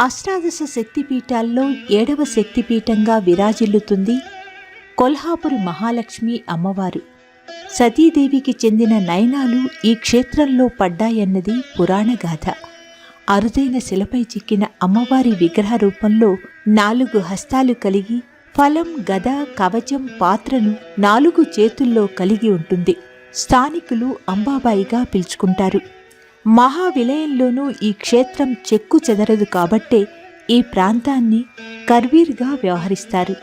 అష్టాదశ శక్తిపీఠాల్లో ఏడవ శక్తిపీఠంగా విరాజిల్లుతుంది కొల్హాపురి మహాలక్ష్మి అమ్మవారు. సతీదేవికి చెందిన నయనాలు ఈ క్షేత్రంలో పడ్డాయన్నది పురాణగాథ అరుదైన శిలపై చిక్కిన అమ్మవారి విగ్రహ రూపంలో నాలుగు హస్తాలు కలిగి ఫలం గద కవచం పాత్రను నాలుగు చేతుల్లో కలిగి ఉంటుంది. స్థానికులు అంబాబాయిగా పిలుచుకుంటారు. మహావిలయంలోనూ ఈ క్షేత్రం చెక్కు చెదరదు కాబట్టే ఈ ప్రాంతాన్ని కర్వీర్గా వ్యవహరిస్తారు.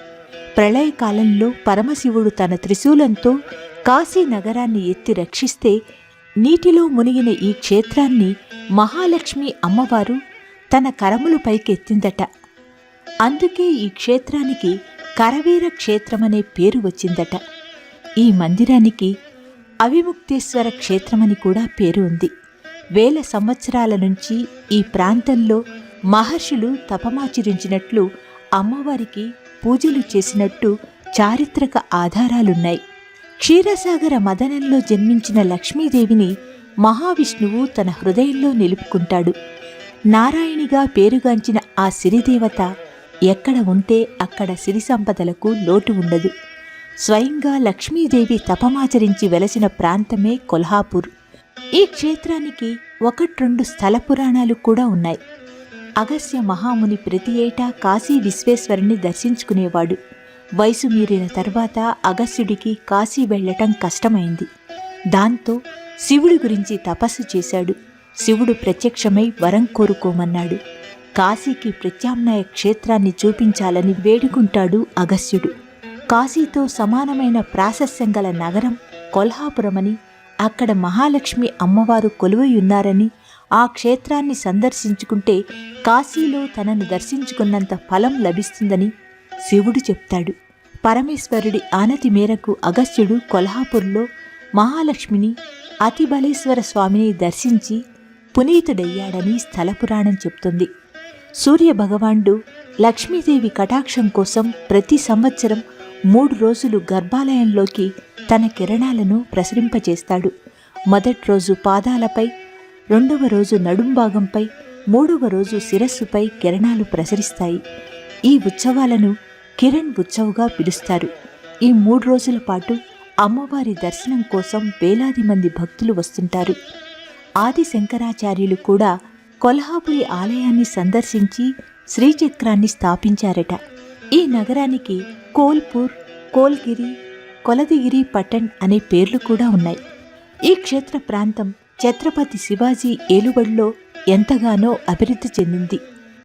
ప్రళయకాలంలో పరమశివుడు తన త్రిశూలంతో కాశీ నగరాన్ని ఎత్తి రక్షిస్తే నీటిలో మునిగిన ఈ క్షేత్రాన్ని మహాలక్ష్మి అమ్మవారు తన కరములు పైకెత్తిందట. అందుకే ఈ క్షేత్రానికి కరవీర క్షేత్రమనే పేరు వచ్చిందట. ఈ మందిరానికి అవిముక్తేశ్వర క్షేత్రమని కూడా పేరు ఉంది. వేల సంవత్సరాల నుంచి ఈ ప్రాంతంలో మహర్షులు తపమాచరించినట్లు అమ్మవారికి పూజలు చేసినట్టు చారిత్రక ఆధారాలున్నాయి. క్షీరసాగర మదనంలో జన్మించిన లక్ష్మీదేవిని మహావిష్ణువు తన హృదయంలో నిలుపుకుంటాడు. నారాయణిగా పేరుగాంచిన ఆ సిరిదేవత ఎక్కడ ఉంటే అక్కడ సిరి సంపదలకు లోటు ఉండదు. స్వయంగా లక్ష్మీదేవి తపమాచరించి వెలసిన ప్రాంతమే కొల్హాపూర్. ఈ క్షేత్రానికి ఒకట్రెండు స్థల పురాణాలు కూడా ఉన్నాయి. అగస్య మహాముని ప్రతి ఏటా కాశీ విశ్వేశ్వరుని దర్శించుకునేవాడు. వయసు మీరిన తర్వాత అగస్యుడికి కాశీ వెళ్ళటం కష్టమైంది. దాంతో శివుడి గురించి తపస్సు చేశాడు. శివుడు ప్రత్యక్షమై వరం కోరుకోమన్నాడు. కాశీకి ప్రత్యామ్నాయ క్షేత్రాన్ని చూపించాలని వేడుకుంటాడు అగస్యుడు కాశీతో సమానమైన ప్రాశస్యం గల నగరం కొల్హాపురమని అక్కడ మహాలక్ష్మి అమ్మవారు కొలువై ఉన్నారని ఆ క్షేత్రాన్ని సందర్శించుకుంటే కాశీలో తనను దర్శించుకున్నంత ఫలం లభిస్తుందని శివుడు చెప్తాడు. పరమేశ్వరుడి ఆనతి మేరకు అగస్త్యుడు కొల్హాపూర్లో మహాలక్ష్మిని అతిబలేశ్వర స్వామిని దర్శించి పునీతుడయ్యాడని స్థల పురాణం చెప్తుంది. సూర్య భగవానుడు లక్ష్మీదేవి కటాక్షం కోసం ప్రతి సంవత్సరం మూడు రోజులు గర్భాలయంలోకి తన కిరణాలను ప్రసరింపజేస్తాడు. మొదటి రోజు పాదాలపై రెండవ రోజు నడుం భాగంపై మూడవ రోజు శిరస్సుపై కిరణాలు ప్రసరిస్తాయి. ఈ ఉత్సవాలను కిరణ్ ఉత్సవ్గా పిలుస్తారు. ఈ మూడు రోజుల పాటు అమ్మవారి దర్శనం కోసం వేలాది మంది భక్తులు వస్తుంటారు. ఆది శంకరాచార్యులు కూడా కొల్హాపురి ఆలయాన్ని సందర్శించి శ్రీచక్రాన్ని స్థాపించారట. ఈ నగరానికి కోల్పూర్ కోల్గిరి కొలదిగిరి పట్టణ్ అనే పేర్లు కూడా ఉన్నాయి. ఈ క్షేత్ర ప్రాంతం ఛత్రపతి శివాజీ ఏలుబడిలో ఎంతగానో అభివృద్ధి చెందింది.